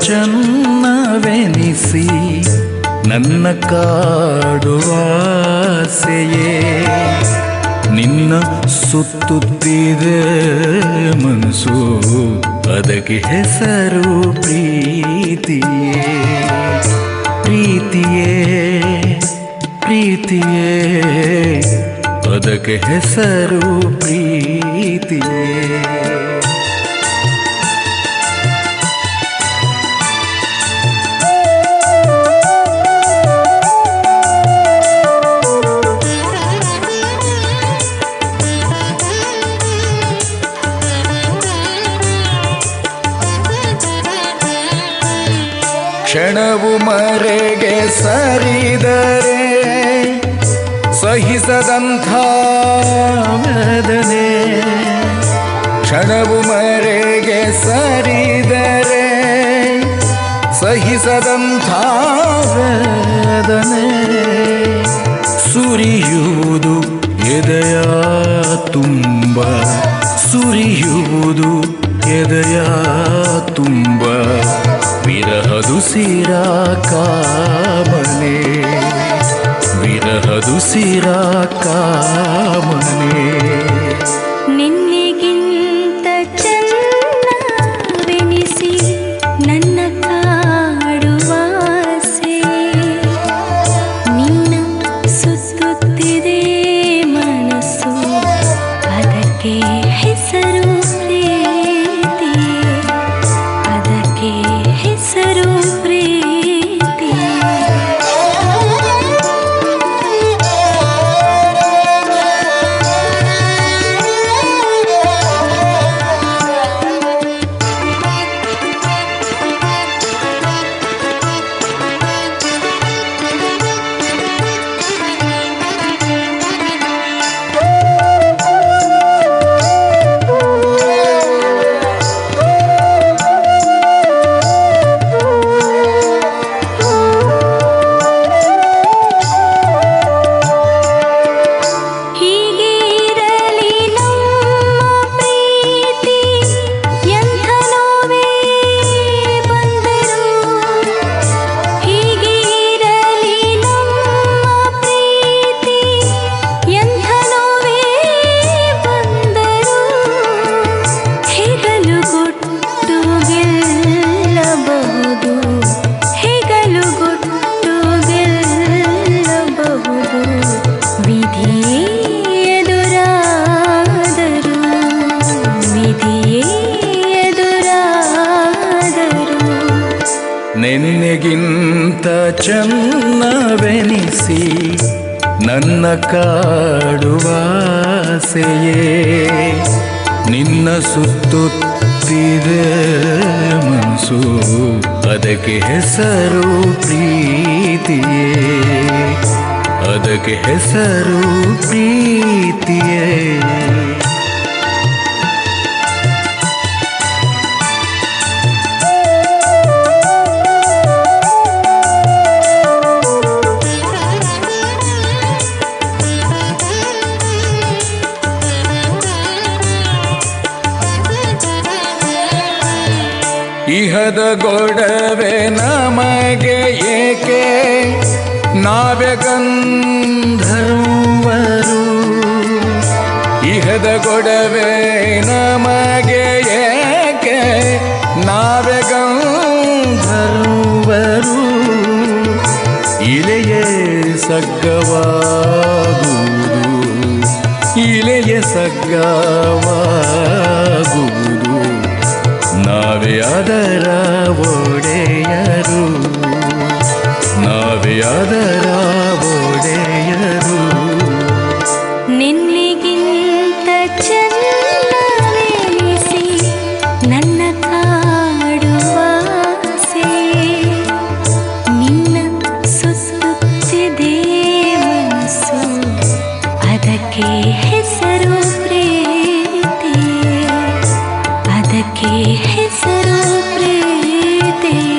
ಚೆನ್ನವೆನಿಸಿ ನನ್ನ ಕಾಡುವಾಸೆಯೇ ನಿನ್ನ ಸುತ್ತುತ್ತಿದೆ ಮನಸ್ಸು ಅದಕ್ಕೆ ಹೆಸರು ಪ್ರೀತಿಯೇ. ಪ್ರೀತಿಯೇ ಪ್ರೀತಿಯೇ ಅದಕ್ಕೆ ಹೆಸರು ಪ್ರೀತಿಯೇ. ಮರೆಗೆ ಸರಿದರೆ ಸಹಿಸದಂಥ ವೇದನೆ. ಕ್ಷಣವು ಮರೆಗೆ ಸರಿದರೆ ಸಹಿಸದಂಥ ವೇದನೆ. ಸುರಿಯುವುದು ಎದೆಯ ತುಂಬ. ಸುರಿಯುವುದು ಎದೆಯ ತುಂಬ. విరహదుసిరా కామనే. విరహదుసిరా కామనే. నిన్ ನಿನ್ನೆಗಿಂತ ಚೆನ್ನವೆನಿಸಿ ನನ್ನ ಕಾಡುವಾಸೆಯೇ ನಿನ್ನ ಸುತ್ತುತ್ತಿದೆ ಮನಸು ಅದಕ್ಕೆ ಹೆಸರು ಪ್ರೀತಿಯೇ? ಅದಕ್ಕೆ ಹೆಸರು ಪ್ರೀತಿಯೇ? ಇಹದ ಗೊಡವೆ ನಮಗೆ ಏಕೆ? ನಾವ್ಯ ಗಂಧರ್ವರು ಇಹದ ಗೊಡವೆ ನಮಗೆ ಏಕೆ? ನಾವ್ಯ ಗಂಧರ್ವರು ಇಲೆಯೇ ಸಗ್ಗವಾಗುವುದು. ಇಲೆಯ ಸಗ್ಗವಾಗುವುದು. ನಾವೇ ಅದರ ಒಡೆಯರು ನಾವೇ है सरो प्रीति